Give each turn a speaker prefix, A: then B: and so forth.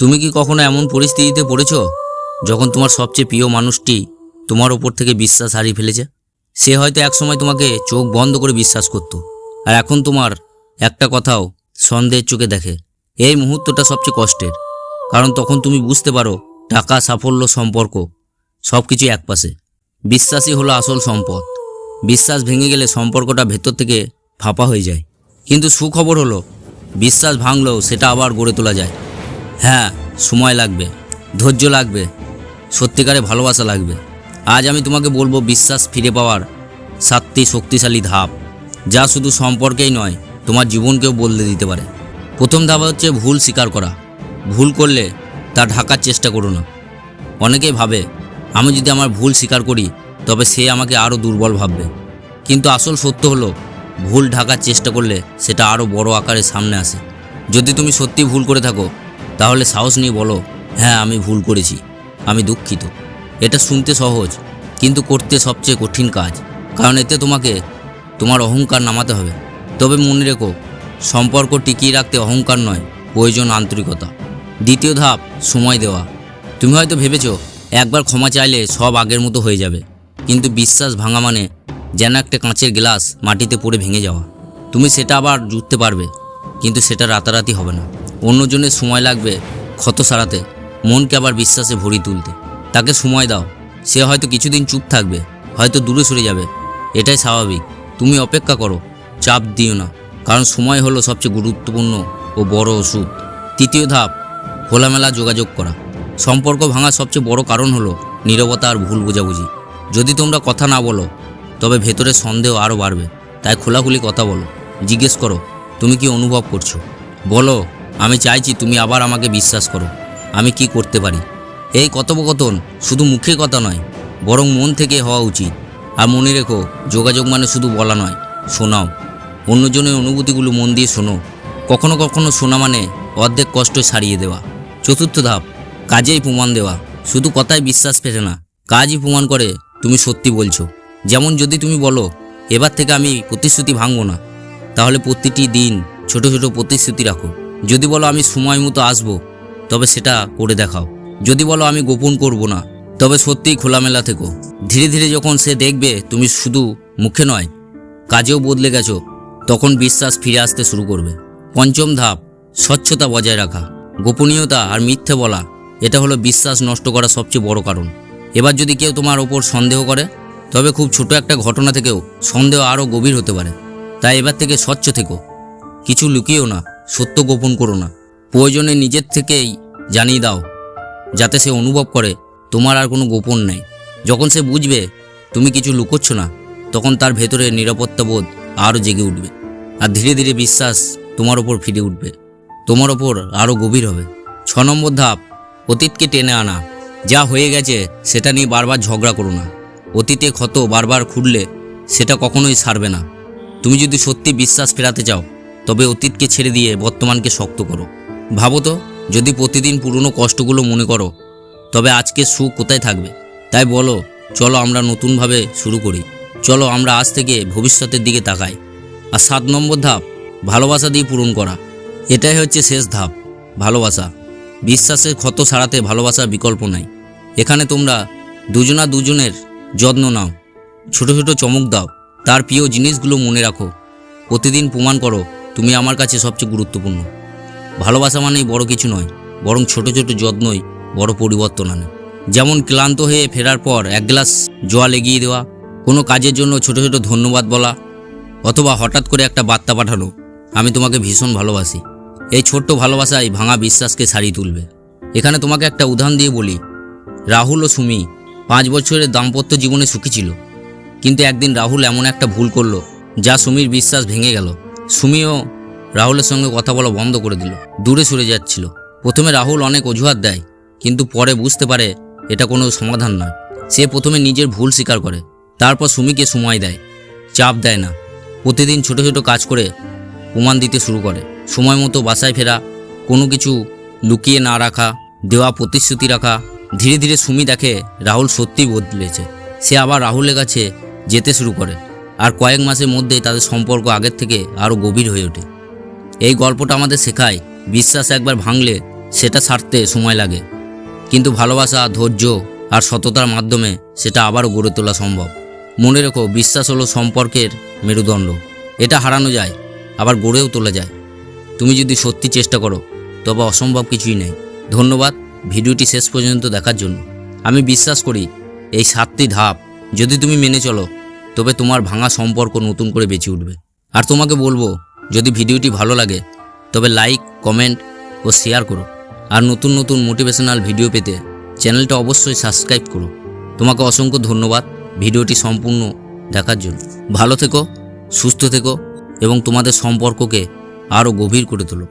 A: তুমি কি কখনো এমন পরিস্থিতিতে পড়েছ যখন তোমার সবচেয়ে প্রিয় মানুষটি তোমার ওপর থেকে বিশ্বাস হারিয়ে ফেলেছে? সে হয়তো একসময় তোমাকে চোখ বন্ধ করে বিশ্বাস করত। আর এখন তোমার একটা কথাও সন্দেহের চোখে দেখে। এই মুহূর্তটা সবচেয়ে কষ্টের। কারণ তখন তুমি বুঝতে পারো, টাকা, সাফল্য, সম্পর্ক সব কিছু একপাশে। বিশ্বাসই হলো আসল সম্পদ। বিশ্বাস ভেঙে গেলে সম্পর্কটা ভেতর থেকে ফাঁপা হয়ে যায়। কিন্তু সুখবর হলো, বিশ্বাস ভাঙলেও সেটা আবার গড়ে তোলা যায়। হ্যাঁ সময় লাগবে, ধৈর্য লাগবে, সত্যিকারে ভালোবাসা লাগবে। আজ আমি তোমাকে বলব বিশ্বাস ফিরে পাওয়ার সাতটি শক্তিশালী ধাপ, যা শুধু সম্পর্কেই নয়, তোমার জীবনকেও বদলে দিতে পারে। প্রথম ধাপ হচ্ছে ভুল স্বীকার করা। ভুল করলে তা ঢাকার চেষ্টা করো না। অনেকেই ভাবে, আমি যদি আমার ভুল স্বীকার করি, তবে সে আমাকে আরও দুর্বল ভাববে। কিন্তু আসল সত্য হলো, ভুল ঢাকার চেষ্টা করলে সেটা আরও বড় আকারে সামনে আসে। যদি তুমি সত্যি ভুল করে থাকো তাহলে সাহস নিয়ে বলো হ্যাঁ আমি ভুল করেছি, আমি দুঃখিত। এটা শুনতে সহজ, কিন্তু করতে সবচেয়ে কঠিন কাজ। কারণ এতে তোমাকে, তোমার অহংকার নামাতে হবে। তবে মনে রেখো, সম্পর্ক টিকিয়ে রাখতে অহংকার নয়, প্রয়োজন আন্তরিকতা। দ্বিতীয় ধাপ, সময় দেওয়া। তুমি হয়তো ভেবেছো, একবার ক্ষমা চাইলে সব আগের মতো হয়ে যাবে। কিন্তু বিশ্বাস ভাঙা মানে যেন একটা কাঁচের গ্লাস মাটিতে পড়ে ভেঙে যাওয়া। তুমি সেটা আবার জুটতে পারবে, কিন্তু সেটা রাতারাতি হবে না। অন্যজনের সময় লাগবে ক্ষত সারাতে, মনকে আবার বিশ্বাসে ভরি তুলতে। তাকে সময় দাও, সে হয়তো কিছুদিন চুপ থাকবে, হয়তো দূরে সরে যাবে। এটাই স্বাভাবিক, তুমি অপেক্ষা করো, চাপ দিও না, কারণ সময় হলো সবচেয়ে গুরুত্বপূর্ণ ও বড় ওষুধ। তৃতীয় ধাপ, খোলামেলা যোগাযোগ করা। সম্পর্ক ভাঙার সবচেয়ে বড় কারণ হলো নীরবতা আর ভুল বোঝাবুঝি। যদি তোমরা কথা না বলো, তবে ভেতরে সন্দেহ আরও বাড়বে। তাই খোলাখুলি কথা বলো, জিজ্ঞেস করো, তুমি কি অনুভব করছ? বলো আমি চাইছি তুমি আবার আমাকে বিশ্বাস করো। আমি কি করতে পারি? এই কথোপকথন শুধু মুখে কথা নয়, বরং মন থেকে হওয়া উচিত। আর মনে রেখো, যোগাযোগ মানে শুধু বলা নয়, শোনাও। অন্যজনের অনুভূতিগুলো মন দিয়ে শোনো। কখনো কখনো শোনা মানে অর্ধেক কষ্ট ছাড়িয়ে দেওয়া। চতুর্থ ধাপ, কাজেই প্রমাণ দেওয়া। শুধু কথায় বিশ্বাস ফেরে না, কাজই প্রমাণ করে তুমি সত্যি বলছো। যেমন যদি তুমি বলো, এবার থেকে আমি প্রতিশ্রুতি ভাঙবো না। তাহলে প্রতিটি দিন ছোট ছোট প্রতিশ্রুতি রাখো। যদি বলো আমি সময় মতো আসব, তবে সেটা করে দেখাও। যদি বলো আমি গোপন করব না, তবে সত্যিই খোলামেলা থেকো। ধীরে ধীরে যখন সে দেখবে তুমি শুধু মুখে নয়, কাজেও বদলে গেছো, তখন বিশ্বাস ফিরে আসতে শুরু করবে। পঞ্চম ধাপ, স্বচ্ছতা বজায় রাখা। গোপনীয়তা আর মিথ্যে বলা, এটা হলো বিশ্বাস নষ্ট করা সবচেয়ে বড় কারণ। এবার যদি কেউ তোমার ওপর সন্দেহ করে, তবে খুব ছোট একটা ঘটনা থেকেও সন্দেহ আরও গভীর হতে পারে। তাই এবার থেকে স্বচ্ছ থেকো। কিছু লুকিয়েও না। সত্য গোপন করো না। প্রয়োজনে নিজের থেকেই জানিয়ে দাও, যাতে সে অনুভব করে, তোমার আর কোনো গোপন নেই। যখন সে বুঝবে তুমি কিছু লুকোচ্ছ না, তখন তার ভেতরে নিরাপত্তা বোধ আরও জেগে উঠবে। আর ধীরে ধীরে বিশ্বাস তোমার ওপর ফিরে উঠবে। তোমার ওপর আরও গভীর হবে। ছ নম্বর ধাপ, অতীতকে টেনে আনা। যা হয়ে গেছে সেটা নিয়ে বারবার ঝগড়া করো না। অতীতে ক্ষত বারবার খুঁড়লে সেটা কখনোই ছাড়বে না। তুমি যদি সত্যি বিশ্বাস ফেরাতে চাও তবে অতীতকে ছেড়ে দিয়ে বর্তমানকে শক্ত করো। ভাবো তো, যদি প্রতিদিন পুরনো কষ্টগুলো মনে করো, তবে আজকে সুখ কোথায় থাকবে? তাই বলো, চলো আমরা নতুনভাবে শুরু করি। চলো আমরা আজ থেকে ভবিষ্যতের দিকে তাকাই। আর সাত নম্বর ধাপ, ভালোবাসা দিয়ে পূরণ করা। এটাই হচ্ছে শেষ ধাপ, ভালোবাসা। বিশ্বাসের ক্ষত সারাতে ভালোবাসার বিকল্প নাই। এখানে তোমরা দুজনা দুজনের যত্ন নাও। ছোট ছোট চমক দাও। তার প্রিয় জিনিসগুলো মনে রাখো। প্রতিদিন প্রমাণ করো তুমি আমার কাছে সবচেয়ে গুরুত্বপূর্ণ। ভালোবাসা মানেই বড় কিছু নয়, বরং ছোট ছোট যত্নই বড় পরিবর্তন আনে। যেমন ক্লান্ত হয়ে ফেরার পর এক গ্লাস জল এগিয়ে দেওয়া, কোনো কাজের জন্য ছোট ছোট ধন্যবাদ বলা, অথবা হঠাৎ করে একটা বার্তা পাঠানো, আমি তোমাকে ভীষণ ভালোবাসি। এই ছোট্ট ভালোবাসাই ভাঙা বিশ্বাসকে ছাড়িয়ে তুলবে। এখানে তোমাকে একটা উদাহরণ দিয়ে বলি। রাহুল ও সুমি পাঁচ বছরের দাম্পত্য জীবনে সুখী ছিল। কিন্তু একদিন রাহুল এমন একটা ভুল করল, যা সুমির বিশ্বাস ভেঙে গেল। সুমিও রাহুলের সঙ্গে কথা বলা বন্ধ করে দিল। দূরে সরে যাচ্ছিল। প্রথমে রাহুল অনেক অজুহাত দেয়, কিন্তু পরে বুঝতে পারে এটা কোনো সমাধান নয়। সে প্রথমে নিজের ভুল স্বীকার করে, তারপর সুমিকে সময় দেয়, চাপ দেয় না। প্রতিদিন ছোট ছোট কাজ করে প্রমাণ দিতে শুরু করে। সময় মতো বাসায় ফেরা, কোনো কিছু লুকিয়ে না রাখা, দেওয়া প্রতিশ্রুতি রাখা। ধীরে ধীরে সুমি দেখে রাহুল সত্যিই বদলেছে। সে আবার রাহুলের কাছে যেতে শুরু করে। আর কয়েক মাসের মধ্যেই তাদের সম্পর্ক আগের থেকে আরও গভীর হয়ে ওঠে। এই গল্পটা আমাদের শেখায়, বিশ্বাস একবার ভাঙলে সেটা ছাড়তে সময় লাগে। কিন্তু ভালোবাসা, ধৈর্য আর সততার মাধ্যমে সেটা আবারও গড়ে তোলা সম্ভব। মনে রেখো, বিশ্বাস হলো সম্পর্কের মেরুদণ্ড। এটা হারানো যায়, আবার গড়েও তোলা যায়। তুমি যদি সত্যি চেষ্টা করো, তবে অসম্ভব কিছুই নেই। ধন্যবাদ ভিডিওটি শেষ পর্যন্ত দেখার জন্য। আমি বিশ্বাস করি, এই সাতটি ধাপ যদি তুমি মেনে চলো তবে তোমার ভাঙা সম্পর্ক নতুন করে বেঁচে উঠবে। আর তোমাকে বলব, যদি ভিডিওটি ভালো লাগে, তবে লাইক, কমেন্ট ও শেয়ার করো। আর নতুন নতুন মোটিভেশনাল ভিডিও পেতে চ্যানেলটা অবশ্যই সাবস্ক্রাইব করো। তোমাকে অসংখ্য ধন্যবাদ ভিডিওটি সম্পূর্ণ দেখার জন্য। ভালো থেকো, সুস্থ থেকো এবং তোমাদের সম্পর্ককে আরও গভীর করে তোলো।